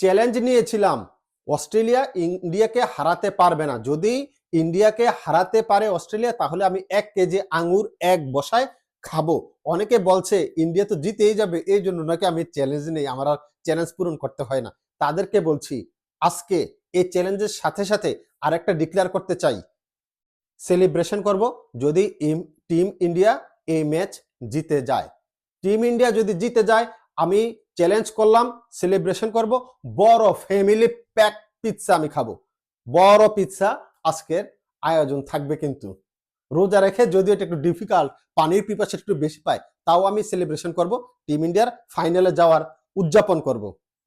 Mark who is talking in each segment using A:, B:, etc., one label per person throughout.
A: Challenge নিয়েছিলাম। Australia, ইন্ডিয়াকে হারাতে পারবে না। যদি ইন্ডিয়াকে হারাতে পারে অস্ট্রেলিয়া, তাহলে আমি এক কেজি আঙুর, এক বসায় খাব। অনেকে বলছে, ইন্ডিয়া তো জিতেই যাবে, এই জন্য নাকি আমি চ্যালেঞ্জ নেই, আমার আর চ্যালেঞ্জ পূরণ করতে হয় না। তাদেরকে বলছি, আজকে এই চ্যালেঞ্জের সাথে সাথে আরেকটা ডিক্লেয়ার করতে চাই। সেলিব্রেশন করব, যদি টিম ইন্ডিয়া এই ম্যাচ জিতে যায়। টিম ইন্ডিয়া যদি জিতে যায়, আমি চ্যালেঞ্জ করলাম সেলিব্রেশন করব। বড় ফ্যামিলি প্যাক পিৎজা আমি খাব। বড় পিৎজা আজকের আয়োজন থাকবে কিন্তু। রোজা রেখে যদিও এটা একটু ডিফিকাল্ট পানির পিপাসা একটু বেশি পায়, তাও আমি সেলিব্রেশন করব। টিম ইন্ডিয়ার ফাইনালে যাওয়ার উদযাপন করব।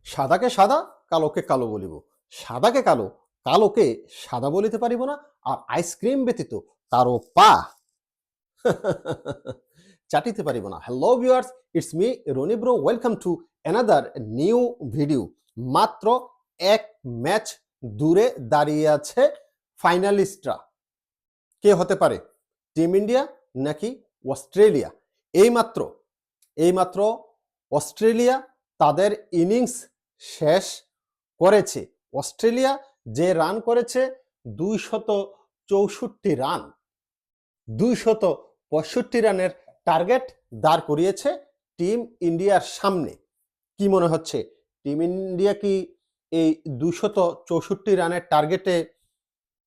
A: সাদাকে সাদা, কালোকে কালো বলিব। সাদাকে কালো, কালোকে সাদা বলিতে পারিব না। আর আইসক্রিম ব্যতীত তারও পা চাটিতে পারিব না। Hello viewers it's me Rony bro welcome to another new video মাত্র এক ম্যাচ দূরে দাঁড়িয়ে আছে ফাইনালিস্টরা কে হতে পারে? টিম ইন্ডিয়া নাকি অস্ট্রেলিয়া? এইমাত্র এইমাত্র অস্ট্রেলিয়া তাদের ইনিংস শেষ করেছে। অস্ট্রেলিয়া যে রান করেছে দুইশত চৌষট্টি রান দুইশত পঁয়ষট্টি রানের টার্গেট দাঁড় করিয়েছে টিম ইন্ডিয়ার সামনে। কি মনে হচ্ছে? টিম ইন্ডিয়া কি এই দুশত চৌষট্টি রানের টার্গেটে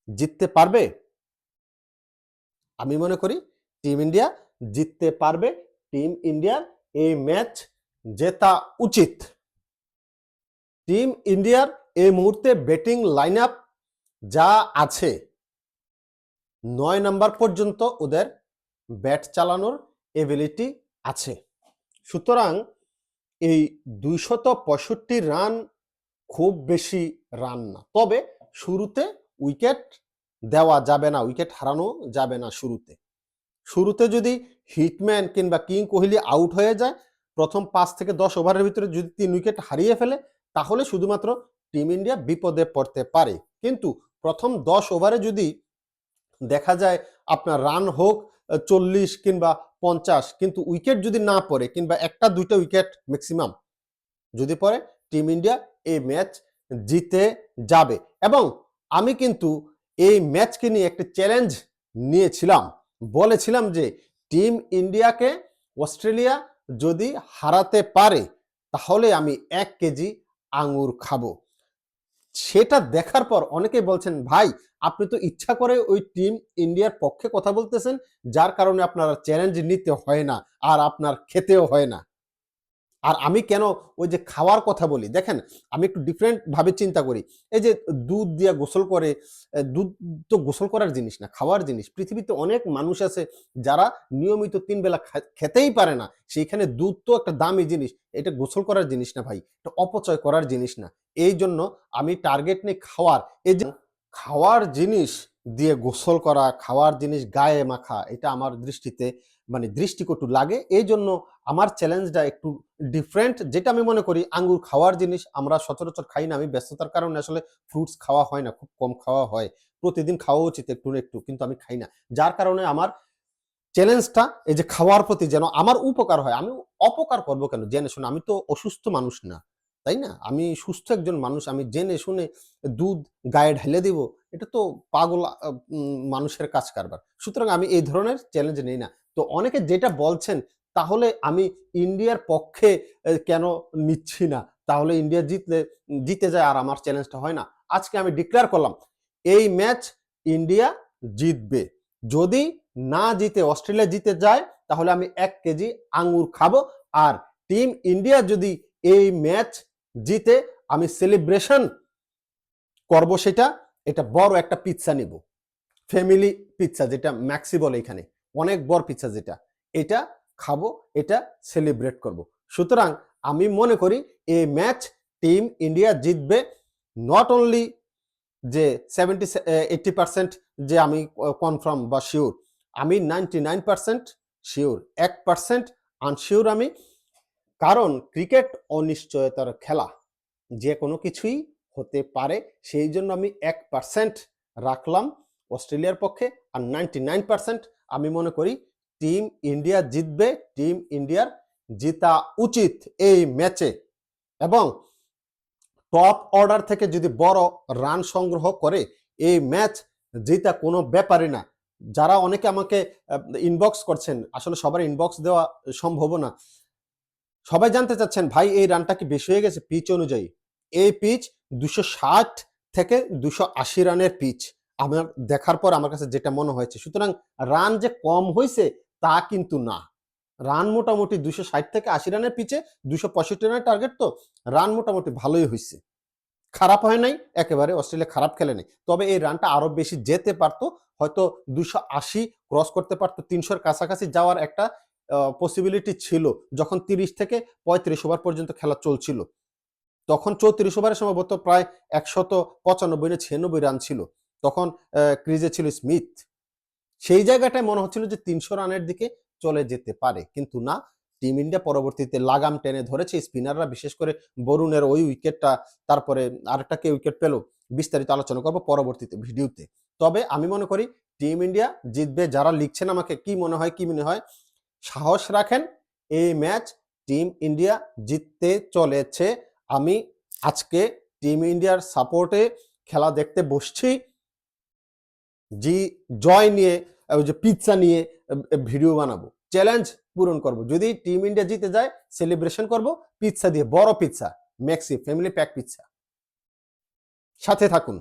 A: জিততে পারবে? আমি মনে করি টিম ইন্ডিয়া জিততে পারবে। টিম ইন্ডিয়ার এই ম্যাচ জেতা উচিত। টিম ইন্ডিয়ার এই মুহূর্তে ব্যাটিং লাইন যা আছে, নয় নাম্বার পর্যন্ত ওদের ব্যাট চালানোর এবিলিটি আছে। সুতরাং এই দুইশত পঁয়ষট্টি রান খুব বেশি রান না। তবে শুরুতে উইকেট দেওয়া যাবে না, উইকেট হারানো যাবে না শুরুতে। শুরুতে যদি হিটম্যান কিংবা কিং কোহলি আউট হয়ে যায়, প্রথম পাঁচ থেকে দশ ওভারের ভিতরে যদি তিন উইকেট হারিয়ে ফেলে, তাহলে শুধুমাত্র টিম ইন্ডিয়া বিপদে পড়তে পারে। কিন্তু প্রথম দশ ওভারে যদি দেখা যায় আপনার রান হোক চল্লিশ কিংবা পঞ্চাশ, কিন্তু উইকেট যদি না পড়ে কিংবা একটা, দুইটা উইকেট ম্যাক্সিমাম যদি পড়ে টিম ইন্ডিয়া এই ম্যাচ জিতে যাবে। এবং আমি কিন্তু এই ম্যাচকে নিয়ে একটি চ্যালেঞ্জ নিয়েছিলাম। বলেছিলাম যে টিম ইন্ডিয়াকে অস্ট্রেলিয়া যদি হারাতে পারে, তাহলে আমি এক কেজি আঙুর খাব। সেটা দেখার পর অনেকে বলছেন, ভাই, আপনি তো ইচ্ছা করে ওই টিম ইন্ডিয়ার পক্ষে কথা বলতেছেন, যার কারণে আপনার চ্যালেঞ্জ নিতে হয় না, আর আপনার খেতেও হয় না। আর আমি কেন ওই যে খাওয়ার কথা বলি? দেখেন, আমি একটু ডিফারেন্ট ভাবে চিন্তা করি। এই যে দুধ দিয়ে গোসল করে দুধ তো গোসল করার জিনিস না, খাওয়ার জিনিস। পৃথিবীতে অনেক মানুষ আছে যারা নিয়মিত তিন বেলা খেতেই পারে না। সেইখানে দুধ তো একটা দামি জিনিস। এটা গোসল করার জিনিস না ভাই, এটা অপচয় করার জিনিস না। এই জন্য আমি টার্গেট নেই খাওয়ার। এই যে খাওয়ার জিনিস দিয়ে গোসল করা, খাওয়ার জিনিস গায়ে মাখা, এটা আমার দৃষ্টিতে মানে দৃষ্টিকটু লাগে। এই জন্য আমার চ্যালেঞ্জটা একটু ডিফারেন্ট যেটা আমি মনে করি আঙ্গুর খাওয়ার জিনিস আমরা সচরাচর খাই না, আমি ব্যস্ততার কারণে আসলে ফ্রুটস খাওয়া হয় না, খুব কম খাওয়া হয়। প্রতিদিন খাওয়া উচিত একটু একটু, কিন্তু আমি খাই না। যার কারণে আমার চ্যালেঞ্জটা এই যে খাওয়ার প্রতি যেন আমার উপকার হয়, আমি অপকার করব কেন? জেনে শুনে, আমি তো অসুস্থ মানুষ না, তাই না? আমি সুস্থ একজন মানুষ, আমি জেনে শুনে দুধ গায়ে ঢেলে দিব, এটা তো পাগল মানুষের কাজ কারবার। সুতরাং আমি এই ধরনের চ্যালেঞ্জ নেই না। তো অনেকে যেটা বলছেন তাহলে আমি ইন্ডিয়ার পক্ষে কেন নিচ্ছি না? তাহলে ইন্ডিয়া জিতলে, জিতে যায় আর আমার চ্যালেঞ্জটা হয় না। আজকে আমি ডিক্লেয়ার করলাম, এই ম্যাচ ইন্ডিয়া জিতবে। যদি না জিতে, অস্ট্রেলিয়া জিতে যায়, তাহলে আমি এক কেজি আঙুর খাব। আর টিম ইন্ডিয়া যদি এই ম্যাচ জিতে, আমি সেলিব্রেশন করব সেটা, এটা বড় একটা পিৎজা নিব। ফ্যামিলি পিৎজা যেটা ম্যাক্সি বলে এখানে, অনেক বড় পিৎজা যেটা। এটা খাব, এটা সেলিব্রেট করব। সুতরাং আমি মনে করি এই ম্যাচ টিম ইন্ডিয়া জিতবে নট অনলি যে সেভেন্টি এইটটি পার্সেন্ট যে আমি কনফার্ম বা শিওর আমি নাইনটি নাইন পার্সেন্ট শিওর এক পার্সেন্ট আনশিওর আমি, কারণ ক্রিকেট অনিশ্চয়তার খেলা, যে কোনো কিছুই হতে পারে, সেই জন্য আমি এক পার্সেন্ট রাখলাম অস্ট্রেলিয়ার পক্ষে, আর নাইনটি নাইন পার্সেন্ট আমি মনে করি টিম ইন্ডিয়া জিতবে, টিম ইন্ডিয়ার জিতা উচিত এই ম্যাচে। এবং টপ অর্ডার থেকে যদি বড় রান সংগ্রহ করে, এই ম্যাচ জেতা কোনো ব্যাপারই না। যারা অনেকে আমাকে ইনবক্স করছেন, আসলে সবার ইনবক্স দেওয়া সম্ভব না। সবাই জানতে চাচ্ছেন, ভাই, এই রানটা কি বেশি হয়ে গেছে পিচ অনুযায়ী? এই পিচ দুশো ষাট থেকে দুশো আশি রানের পিচ আমার দেখার পর আমার কাছে যেটা মনে হয়েছে, সুতরাং রান যে কম হয়েছে তা কিন্তু না। রান মোটামুটি দুশো ষাট থেকে আশি রানের পিচে দুশো পঁয়ষট্টি রানের টার্গেট তো রান মোটামুটি ভালোই হয়েছে খারাপ হয় নাই, একেবারে অস্ট্রেলিয়া খারাপ খেলে নেই। তবে এই রানটা আরও বেশি যেতে পারতো, হয়তো দুশো আশি ক্রস করতে পারতো। তিনশোর কাছাকাছি যাওয়ার একটা পসিবিলিটি ছিল, যখন তিরিশ থেকে পঁয়ত্রিশ ওভার পর্যন্ত খেলা চলছিল। তখন চৌত্রিশ ওভারের সম্ভবত প্রায় একশত পঁচানব্বই না ছিয়ানব্বই রান ছিল। তখন ক্রিজে ছিল স্মিথ। সেই জায়গাটায় মনে হচ্ছিল যে তিনশো রানের দিকে চলে যেতে পারে। কিন্তু না, টিম ইন্ডিয়া পরবর্তীতে লাগাম টেনে ধরেছে। স্পিনাররা বিশেষ করে বরুণের ওই উইকেটটা, তারপরে আরেকটা কে উইকেট পেল, বিস্তারিত আলোচনা করব পরবর্তীতে ভিডিওতে। তবে আমি মনে করি, টিম ইন্ডিয়া জিতবে, যারা লিখছেন আমাকে কি মনে হয়, কি মনে হয়, সাহস রাখেন, এই ম্যাচ টিম ইন্ডিয়া জিততে চলেছে। আমি আজকে টিম ইন্ডিয়ার সাপোর্টে খেলা দেখতে বসছি। জি, জয় নিয়ে ওই যে পিৎসা নিয়ে ভিডিও বানাবো। চ্যালেঞ্জ পূরণ করব। যদি টিম ইন্ডিয়া জিতে যায় সেলিব্রেশন করব পিৎসা দিয়ে, বড় pizza maxi family pack pizza সাথে থাকুন।